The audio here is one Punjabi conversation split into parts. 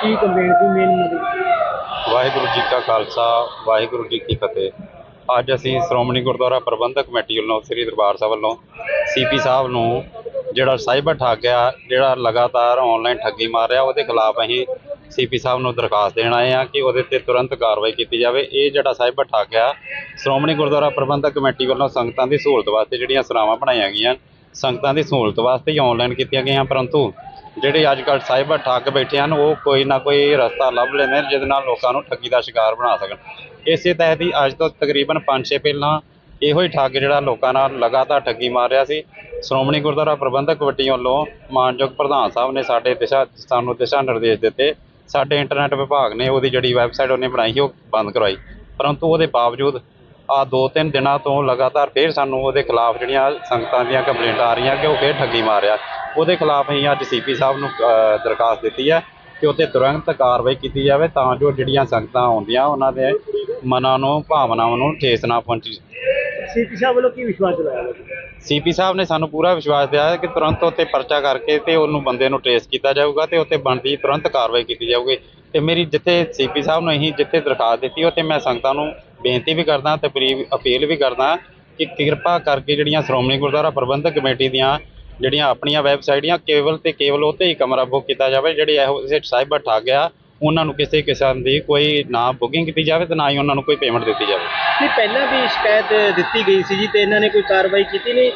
ਕੀ ਕੰਪਲੇਂਟ ਸੀ ਮੇਨ ਮੁੱਦੇ ਵਾਹਿਗੁਰੂ ਜੀ ਕਾ ਖਾਲਸਾ, ਵਾਹਿਗੁਰੂ ਜੀ ਕੀ ਫਤਿਹ। ਅੱਜ ਅਸੀਂ ਸ਼੍ਰੋਮਣੀ ਗੁਰਦੁਆਰਾ ਪ੍ਰਬੰਧਕ ਕਮੇਟੀ ਵੱਲੋਂ, ਸ੍ਰੀ ਦਰਬਾਰ ਸਾਹਿਬ ਵੱਲੋਂ ਸੀਪੀ ਸਾਹਿਬ ਨੂੰ ਜਿਹੜਾ ਸਾਈਬਰ ਠੱਗ ਆ, ਜਿਹੜਾ ਲਗਾਤਾਰ ਆਨਲਾਈਨ ਠੱਗੀ ਮਾਰ ਰਿਹਾ, ਉਹਦੇ ਖਿਲਾਫ ਅਸੀਂ ਸੀਪੀ ਸਾਹਿਬ ਨੂੰ ਦਰਖਾਸਤ ਦੇਣ ਆਏ ਆ ਕਿ ਉਹਦੇ ਤੇ ਤੁਰੰਤ ਕਾਰਵਾਈ ਕੀਤੀ ਜਾਵੇ। ਇਹ ਜਿਹੜਾ ਸਾਈਬਰ ਠੱਗ ਆ, ਸ਼੍ਰੋਮਣੀ ਗੁਰਦੁਆਰਾ ਪ੍ਰਬੰਧਕ ਕਮੇਟੀ ਵੱਲੋਂ ਸੰਗਤਾਂ ਦੀ ਸਹੂਲਤ ਵਾਸਤੇ ਜਿਹੜੀਆਂ ਸਰਾਵਾਂ ਬਣਾਈਆਂ ਗਈਆਂ, ਸੰਗਤਾਂ ਦੀ ਸਹੂਲਤ ਵਾਸਤੇ ਹੀ ਆਨਲਾਈਨ ਕੀਤੀਆਂ ਗਈਆਂ, ਪਰੰਤੂ ਜਿਹੜੇ ਅੱਜ ਕੱਲ੍ਹ ਸਾਈਬਰ ਠੱਗ ਬੈਠੇ ਹਨ, ਉਹ ਕੋਈ ਨਾ ਕੋਈ ਰਸਤਾ ਲੱਭ ਲੈਂਦੇ ਨੇ ਜਿਹਦੇ ਨਾਲ ਲੋਕਾਂ ਨੂੰ ਠੱਗੀ ਦਾ ਸ਼ਿਕਾਰ ਬਣਾ ਸਕਣ। ਇਸੇ ਤਹਿਤ ਹੀ ਅੱਜ ਤੋਂ ਤਕਰੀਬਨ 5-6 ਪਹਿਲਾਂ ਇਹੋ ਹੀ ਠੱਗ ਜਿਹੜਾ ਲੋਕਾਂ ਨਾਲ ਲਗਾਤਾਰ ਠੱਗੀ ਮਾਰ ਰਿਹਾ ਸੀ। ਸ਼੍ਰੋਮਣੀ ਗੁਰਦੁਆਰਾ ਪ੍ਰਬੰਧਕ ਕਮੇਟੀ ਵੱਲੋਂ ਮਾਨਯੋਗ ਪ੍ਰਧਾਨ ਸਾਹਿਬ ਨੇ ਸਾਡੇ ਦਿਸ਼ਾ, ਸਾਨੂੰ ਦਿਸ਼ਾ ਨਿਰਦੇਸ਼ ਦਿੱਤੇ। ਸਾਡੇ ਇੰਟਰਨੈਟ ਵਿਭਾਗ ਨੇ ਉਹਦੀ ਜਿਹੜੀ ਵੈਬਸਾਈਟ ਉਹਨੇ ਬਣਾਈ ਸੀ, ਉਹ ਬੰਦ ਕਰਵਾਈ। ਪਰੰਤੂ ਉਹਦੇ ਬਾਵਜੂਦ ਆ ਦੋ ਤਿੰਨ ਦਿਨਾਂ ਤੋਂ ਲਗਾਤਾਰ ਫੇਰ ਸਾਨੂੰ ਉਹਦੇ ਖਿਲਾਫ ਜਿਹੜੀਆਂ ਸੰਗਤਾਂ ਦੀਆਂ ਕੰਪਲੇਂਟ ਆ ਰਹੀਆਂ ਕਿ ਉਹ ਫੇਰ ਠੱਗੀ ਮਾਰਿਆ ਉਹਦੇ ਖਿਲਾਫ ਅਸੀਂ ਅੱਜ ਸੀਪੀ ਸਾਹਿਬ ਨੂੰ ਦਰਖਾਸਤ ਦਿੱਤੀ ਹੈ ਕਿ ਉੱਤੇ ਤੁਰੰਤ ਕਾਰਵਾਈ ਕੀਤੀ ਜਾਵੇ ਤਾਂ ਜੋ ਜਿਹੜੀਆਂ ਸੰਗਤਾਂ ਆਉਂਦੀਆਂ ਉਹਨਾਂ ਦੇ ਮਨਾਂ ਨੂੰ ਭਾਵਨਾਵਾਂ ਨੂੰ ਠੇਸ ਨਾ ਪਹੁੰਚੀ। ਸੀਪੀ ਸਾਹਿਬ ਵੱਲੋਂ ਕੀ ਵਿਸ਼ਵਾਸ ਦਿਲਾਇਆ? ਸੀਪੀ ਸਾਹਿਬ ਨੇ ਸਾਨੂੰ ਪੂਰਾ ਵਿਸ਼ਵਾਸ ਦਿਵਾਇਆ ਕਿ ਤੁਰੰਤ ਉੱਤੇ ਪਰਚਾ ਕਰਕੇ ਤੇ ਉਹਨੂੰ ਬੰਦੇ ਨੂੰ ਟ੍ਰੇਸ ਕੀਤਾ ਜਾਊਗਾ ਤੇ ਉੱਤੇ ਬਣਦੀ ਤੁਰੰਤ ਕਾਰਵਾਈ ਕੀਤੀ ਜਾਊਗੀ। ਤੇ ਮੇਰੀ ਜਿੱਥੇ ਸੀਪੀ ਸਾਹਿਬ ਨੂੰ ਅਸੀਂ ਜਿੱਥੇ ਦਰਖਾਸਤ ਦਿੱਤੀ ਉੱਥੇ ਮੈਂ ਸੰਗਤਾਂ ਨੂੰ ਬੇਨਤੀ ਵੀ ਕਰਦਾ ਤੇ ਪ੍ਰੀ ਅਪੀਲ ਵੀ ਕਰਦਾ ਕਿ ਕਿਰਪਾ ਕਰਕੇ ਜਿਹੜੀਆਂ ਸ਼੍ਰੋਮਣੀ ਗੁਰਦੁਆਰਾ ਪ੍ਰਬੰਧਕ ਕਮੇਟੀ ਦੀਆਂ ਜਿਹੜੀਆਂ ਆਪਣੀਆਂ ਵੈਬਸਾਈਟਾਂ ਕੇਵਲ ਤੇ ਕੇਵਲ ਉੱਤੇ ਹੀ ਕਮਰਾ ਬੁੱਕ ਕੀਤਾ ਜਾਵੇ, ਜਿਹੜੇ ਇਹੋ ਜਿਹੇ ਸਾਹਿਬ ਠੱਗ ਆ ਉਹਨਾਂ ਨੂੰ ਕਿਸੇ ਕਿਸਮ ਦੀ ਕੋਈ ਨਾ ਬੁਕਿੰਗ ਕੀਤੀ ਜਾਵੇ ਤੇ ਨਾ ਹੀ ਉਹਨਾਂ ਨੂੰ ਕੋਈ ਪੇਮੈਂਟ ਦਿੱਤੀ ਜਾਵੇ। ਨਹੀਂ, ਪਹਿਲਾਂ ਵੀ ਸ਼ਿਕਾਇਤ ਦਿੱਤੀ ਗਈ ਸੀ ਜੀ ਤੇ ਇਹਨਾਂ ਨੇ ਕੋਈ ਕਾਰਵਾਈ ਕੀਤੀ ਨਹੀਂ।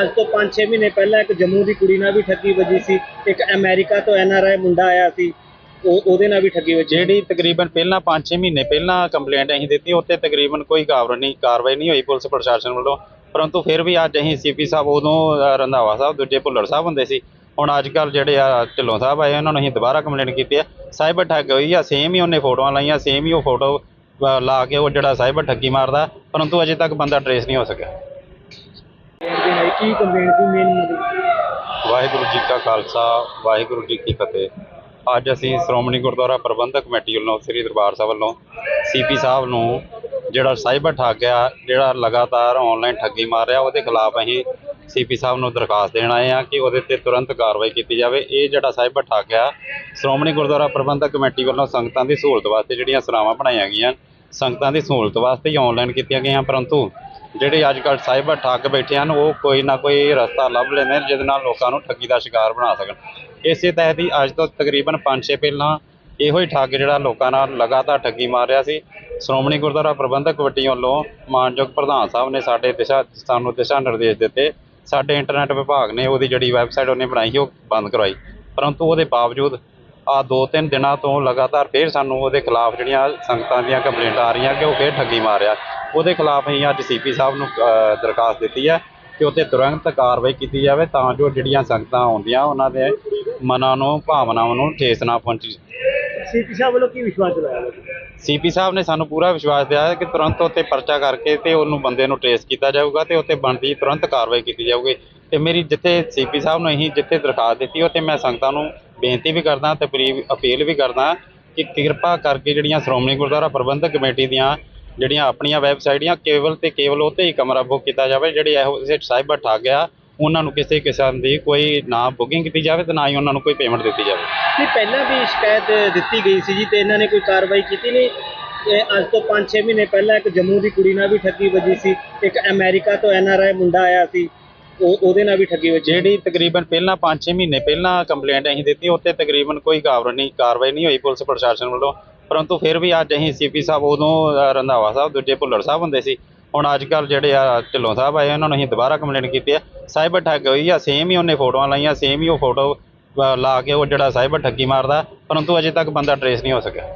ਅੱਜ ਤੋਂ 5-6 ਮਹੀਨੇ ਪਹਿਲਾਂ ਇੱਕ ਜੰਮੂ ਦੀ ਕੁੜੀ ਨਾਲ ਵੀ ਠੱਗੀ ਵੱਜੀ ਸੀ, ਇੱਕ ਅਮਰੀਕਾ ਤੋਂ ਐਨਆਰਆਈ ਮੁੰਡਾ ਆਇਆ ਸੀ। ਉਹ ਉਹਦੇ ਨਾਲ ਵੀ ਠੱਗੀ ਵੱਜੀ ਜਿਹੜੀ ਤਕਰੀਬਨ ਪਹਿਲਾਂ 5-6 ਮਹੀਨੇ ਪਹਿਲਾਂ ਕੰਪਲੇਂਟ ਅਸੀਂ ਦਿੱਤੀ ਉੱਤੇ ਤਕਰੀਬਨ ਕੋਈ ਕਾਰਵਾਈ ਨਹੀਂ ਕਾਰਵਾਈ ਨਹੀਂ ਹੋਈ ਪੁਲਿਸ ਪ੍ਰਸ਼ਾਸਨ ਵੱਲੋਂ। ਪਰੰਤੂ ਫਿਰ ਵੀ ਅੱਜ ਅਸੀਂ ਸੀਪੀ ਸਾਹਿਬ ਉਦੋਂ ਅ, ਰੰਧਾਵਾ ਸਾਹਿਬ ਦੂਜੇ ਭੁੱਲਰ ਸਾਹਿਬ ਹੁੰਦੇ ਸੀ। ਹੁਣ ਅੱਜ ਕੱਲ ਜਿਹੜੇ ਆ ਢਿੱਲੋਂ ਸਾਹਿਬ ਆਏ ਉਹਨਾਂ ਨੂੰ ਅਸੀਂ ਦੁਬਾਰਾ ਕੰਪਲੇਂਟ ਕੀਤੀ ਹੈ ਸਾਈਬਰ ਠੱਗ ਹੋਈ ਆ ਸੇਮ ਹੀ ਉਹਨੇ ਫੋਟੋਆਂ ਲਾਈਆਂ ਸੇਮ ਹੀ ਉਹ ਫੋਟੋ ਅ, ਲਾ ਕੇ ਉਹ ਜਿਹੜਾ ਸਾਈਬਰ ਠੱਗੀ ਮਾਰਦਾ ਪਰੰਤੂ ਅਜੇ ਤੱਕ ਬੰਦਾ ਟਰੇਸ ਨਹੀਂ ਹੋ ਸਕਿਆ। ਕੀ ਕੰਪਲੇਂਟ ਸੀ ਮੇਨ ਮੁੱਦੇ? ਵਾਹਿਗੁਰੂ ਜੀ ਕਾ ਖਾਲਸਾ ਵਾਹਿਗੁਰੂ ਜੀ ਕੀ ਫਤਿਹ। ਅੱਜ ਅਸੀਂ ਸ਼੍ਰੋਮਣੀ ਗੁਰਦੁਆਰਾ ਪ੍ਰਬੰਧਕ ਕਮੇਟੀ ਵੱਲੋਂ, ਸ੍ਰੀ ਦਰਬਾਰ ਸਾਹਿਬ ਵੱਲੋਂ ਸੀਪੀ ਸਾਹਿਬ ਨੂੰ ਜਿਹੜਾ ਸਾਈਬਰ ਠੱਗ ਆ, ਜਿਹੜਾ ਲਗਾਤਾਰ ਆਨਲਾਈਨ ਠੱਗੀ ਮਾਰ ਰਿਹਾ, ਉਹਦੇ ਖਿਲਾਫ ਅਸੀਂ ਸੀਪੀ ਸਾਹਿਬ ਨੂੰ ਦਰਖਾਸਤ ਦੇਣ ਆਏ ਆ ਕਿ ਉਹਦੇ ਤੇ ਤੁਰੰਤ ਕਾਰਵਾਈ ਕੀਤੀ ਜਾਵੇ। ਇਹ ਜਿਹੜਾ ਸਾਈਬਰ ਠੱਗ ਆ, ਸ਼੍ਰੋਮਣੀ ਗੁਰਦੁਆਰਾ ਪ੍ਰਬੰਧਕ ਕਮੇਟੀ ਵੱਲੋਂ ਸੰਗਤਾਂ ਦੀ ਸਹੂਲਤ ਵਾਸਤੇ ਜਿਹੜੀਆਂ ਸਰਾਵਾਂ ਬਣਾਈਆਂ ਗਈਆਂ, ਸੰਗਤਾਂ ਦੀ ਸਹੂਲਤ ਵਾਸਤੇ ਹੀ ਆਨਲਾਈਨ ਕੀਤੀਆਂ ਗਈਆਂ, ਪਰੰਤੂ ਜਿਹੜੇ ਅੱਜ ਕੱਲ੍ਹ ਸਾਈਬਰ ਠੱਗ ਬੈਠੇ ਹਨ, ਉਹ ਕੋਈ ਨਾ ਕੋਈ ਰਸਤਾ ਲੱਭ ਲੈਂਦੇ ਨੇ, ਜਿਹਦੇ ਨਾਲ ਲੋਕਾਂ ਨੂੰ ਠੱਗੀ ਦਾ ਸ਼ਿਕਾਰ ਬਣਾ ਸਕਣ। ਇਸੇ ਤਹਿਤ ਹੀ ਅੱਜ ਤੋਂ ਤਕਰੀਬਨ 5-6 ਪਹਿਲਾਂ ਇਹੋ ਹੀ ਠੱਗ ਜਿਹੜਾ ਲੋਕਾਂ ਨਾਲ ਲਗਾਤਾਰ ਠੱਗੀ ਮਾਰ ਰਿਹਾ ਸੀ। ਸ਼੍ਰੋਮਣੀ ਗੁਰਦੁਆਰਾ ਪ੍ਰਬੰਧਕ ਕਮੇਟੀ ਵੱਲੋਂ ਮਾਨਯੋਗ ਪ੍ਰਧਾਨ ਸਾਹਿਬ ਨੇ ਸਾਡੇ ਦਿਸ਼ਾ, ਸਾਨੂੰ ਦਿਸ਼ਾ ਨਿਰਦੇਸ਼ ਦਿੱਤੇ। ਸਾਡੇ ਇੰਟਰਨੈਟ ਵਿਭਾਗ ਨੇ ਉਹਦੀ ਜਿਹੜੀ ਵੈਬਸਾਈਟ ਉਹਨੇ ਬਣਾਈ ਸੀ, ਉਹ ਬੰਦ ਕਰਵਾਈ। ਪਰੰਤੂ ਉਹਦੇ ਬਾਵਜੂਦ ਆ ਦੋ ਤਿੰਨ ਦਿਨਾਂ ਤੋਂ ਲਗਾਤਾਰ ਫੇਰ ਸਾਨੂੰ ਉਹਦੇ ਖਿਲਾਫ ਜਿਹੜੀਆਂ ਸੰਗਤਾਂ ਦੀਆਂ ਕੰਪਲੇਂਟਾਂ ਆ ਰਹੀਆਂ ਕਿ ਉਹ ਫੇਰ ਠੱਗੀ ਮਾਰਿਆ ਉਹਦੇ ਖਿਲਾਫ ਅਸੀਂ ਅੱਜ ਸੀਪੀ ਸਾਹਿਬ ਨੂੰ ਦਰਖਾਸਤ ਦਿੱਤੀ ਹੈ ਕਿ ਉੱਤੇ ਤੁਰੰਤ ਕਾਰਵਾਈ ਕੀਤੀ ਜਾਵੇ ਤਾਂ ਜੋ ਜਿਹੜੀਆਂ ਸੰਗਤਾਂ ਆਉਂਦੀਆਂ ਉਹਨਾਂ ਦੇ ਮਨਾਂ ਨੂੰ ਭਾਵਨਾਵਾਂ ਨੂੰ ਠੇਸ ਨਾ ਪਹੁੰਚੀ ਸੀਪੀ ਸਾਹਿਬ ਵੱਲੋਂ ਕੀ ਵਿਸ਼ਵਾਸ ਦਿਲਾਇਆ ਸੀਪੀ ਸਾਹਿਬ ਨੇ ਸਾਨੂੰ ਪੂਰਾ ਵਿਸ਼ਵਾਸ ਦਿਵਾਇਆ ਕਿ ਤੁਰੰਤ ਉੱਤੇ ਪਰਚਾ ਕਰਕੇ ਤੇ ਉਹਨੂੰ ਬੰਦੇ ਨੂੰ ਟ੍ਰੇਸ ਕੀਤਾ ਜਾਊਗਾ ਤੇ ਉੱਤੇ ਬਣਦੀ ਤੁਰੰਤ ਕਾਰਵਾਈ ਕੀਤੀ ਜਾਊਗੀ। ਤੇ ਮੇਰੀ ਜਿੱਥੇ ਸੀਪੀ ਸਾਹਿਬ ਨੂੰ ਅਸੀਂ ਜਿੱਥੇ ਦਰਖਾਸਤ ਦਿੱਤੀ ਉੱਥੇ ਮੈਂ ਸੰਗਤਾਂ ਨੂੰ ਬੇਨਤੀ ਵੀ ਕਰਦਾ ਤੇ ਅਪੀਲ ਵੀ ਕਰਦਾ ਕਿ ਕਿਰਪਾ ਕਰਕੇ ਜਿਹੜੀਆਂ ਸ਼੍ਰੋਮਣੀ ਗੁਰਦੁਆਰਾ ਪ੍ਰਬੰਧਕ ਕਮੇਟੀ ਦੀਆਂ ਜਿਹੜੀਆਂ ਆਪਣੀਆਂ ਵੈਬਸਾਈਟਾਂ ਕੇਵਲ ਤੇ ਕੇਵਲ ਉੱਤੇ ਹੀ ਕਮਰਾ ਬੁੱਕ ਕੀਤਾ ਜਾਵੇ ਜਿਹੜੇ ਇਹੋ ਜਿਹੇ ਸਾਈਬਰ ਠੱਗ ਆ ਉਹਨਾਂ ਨੂੰ ਕਿਸੇ ਕਿਸਮ ਦੀ ਕੋਈ ਨਾ ਬੁਕਿੰਗ ਕੀਤੀ ਜਾਵੇ ਤੇ ਨਾ ਹੀ ਉਹਨਾਂ ਨੂੰ ਕੋਈ ਪੇਮੈਂਟ ਦਿੱਤੀ ਜਾਵੇ। ਨਹੀਂ ਪਹਿਲਾਂ ਵੀ ਸ਼ਿਕਾਇਤ ਦਿੱਤੀ ਗਈ ਸੀ ਜੀ ਤੇ ਇਹਨਾਂ ਨੇ ਕੋਈ ਕਾਰਵਾਈ ਕੀਤੀ ਨਹੀਂ। ਇਹ ਅੱਜ ਤੋਂ 5-6 ਮਹੀਨੇ ਪਹਿਲਾਂ ਇੱਕ ਜੰਮੂ ਦੀ ਕੁੜੀ ਨਾਲ ਵੀ ਠੱਗੀ ਵੱਜੀ ਸੀ ਇੱਕ ਅਮਰੀਕਾ ਤੋਂ ਐਨਆਰਆਈ ਮੁੰਡਾ ਆਇਆ ਸੀ ਉਹ ਉਹਦੇ ਨਾਲ ਵੀ ਠੱਗੀ ਵੱਜੀ। ਜਿਹੜੀ ਤਕਰੀਬਨ ਪਹਿਲਾਂ 5-6 ਮਹੀਨੇ ਪਹਿਲਾਂ ਕੰਪਲੇਂਟ ਅਸੀਂ ਦਿੱਤੀ ਉੱਤੇ ਤਕਰੀਬਨ ਕੋਈ ਕਾਰਵਾਈ ਨਹੀਂ ਕਾਰਵਾਈ ਨਹੀਂ ਹੋਈ ਪੁਲਿਸ ਪ੍ਰਸ਼ਾਸਨ ਵੱਲੋਂ। ਪਰੰਤੂ ਫਿਰ ਵੀ ਅੱਜ ਅਸੀਂ ਸੀਪੀ ਸਾਹਿਬ ਉਦੋਂ ਰੰਧਾਵਾ ਸਾਹਿਬ, ਦੂਜੇ ਭੁੱਲਰ ਸਾਹਿਬ ਹੁੰਦੇ ਸੀ। ਹੁਣ ਅੱਜ ਕੱਲ ਜਿਹੜੇ ਆ ਢਿੱਲੋਂ ਸਾਹਿਬ ਆਏ, ਉਹਨਾਂ ਨੂੰ ਅਸੀਂ ਦੁਬਾਰਾ ਕੰਪਲੇਂਟ ਕੀਤੀ ਆ। ਸਾਈਬਰ ਠੱਗ ਹੋਈ ਆ ਸੇਮ ਹੀ ਉਹਨੇ ਫੋਟੋਆਂ ਲਾਈਆਂ ਸੇਮ ਹੀ ਉਹ ਫੋਟੋ ਲਾ ਕੇ ਉਹ ਜਿਹੜਾ ਸਾਈਬਰ ਠੱਗੀ ਮਾਰਦਾ, ਪਰੰਤੂ ਅਜੇ ਤੱਕ ਬੰਦਾ ਟਰੇਸ ਨਹੀਂ ਹੋ ਸਕਿਆ।